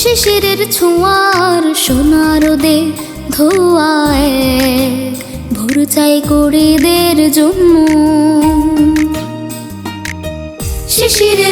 শিশিরের ছোঁয়ার সোনার দে ধোয়ায় ভোর চাই করিদের জন্য। শিশিরের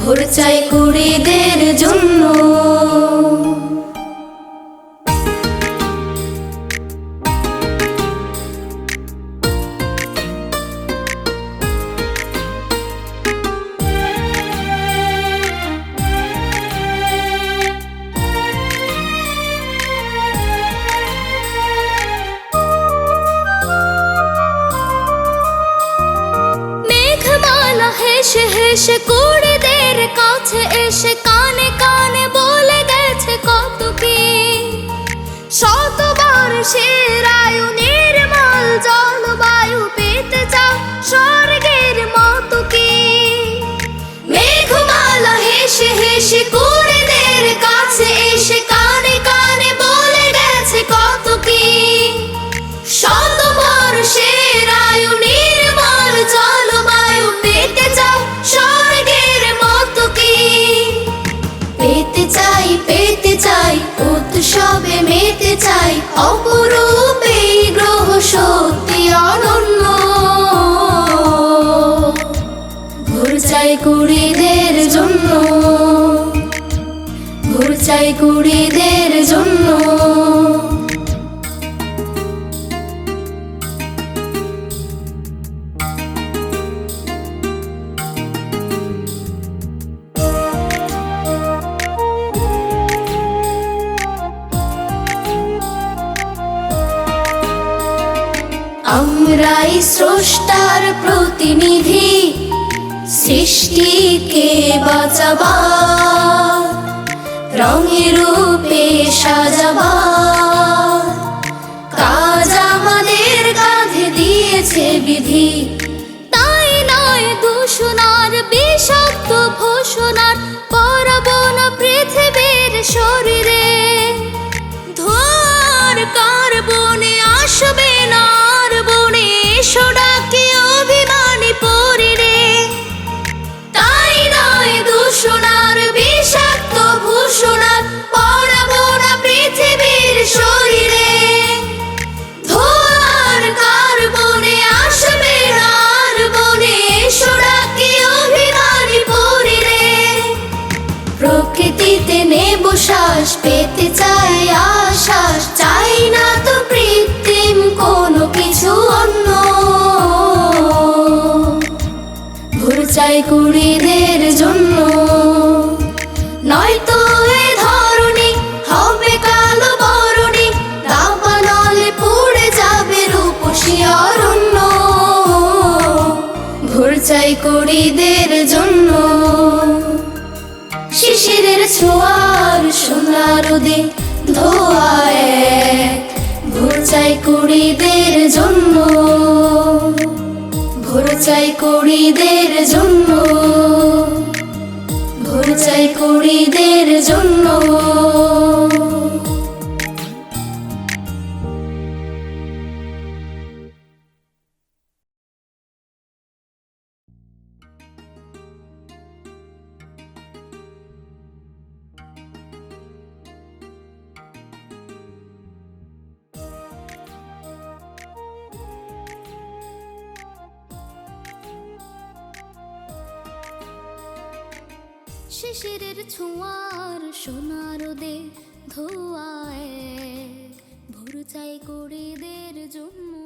ভোর চাই কুড়িদের জন্য। এসে কানে কানে বলে গেছে কত কি। শতবার সেরায়ু নির্মল জলবায়ু পেতে চাও স্বর্গের অপরূপ এই গ্রহ সত্যি অনন্য। চাই কুড়িদের জন্য ঘুরচাই চাই কুড়িদের জন্য। আমরাই স্রষ্টার প্রতিনিধি, সৃষ্টিকে বাঁচাবা রঙে রূপে সাজাবা কাজ আমাদের কাঁধে দিয়েছে বিধি, তাই নয় দূষণার বিষাক্ত ভূষণার পরব না পৃথিবীর শরীরে। শ্বাস পেতে চাই আশ্বাস চাই না তো কৃত্রিম কোনো কিছু অন্য। ভোর চাই কুড়িদের জন্য। নয়তো এ হবে কালো যাবে চাই কুড়িদের জন্য। শিশিরের ছোঁয়ার সোনার দে ধোয়ায়। ভোর চাই কুড়িদের জন্য। ভোর চাই কুড়িদের জন্য। ভোর চাই কুড়িদের জন্য। শিশিরের ছোঁয়ার সোনার দে ধোয়ায়। ভোর চাই করিদের জন্য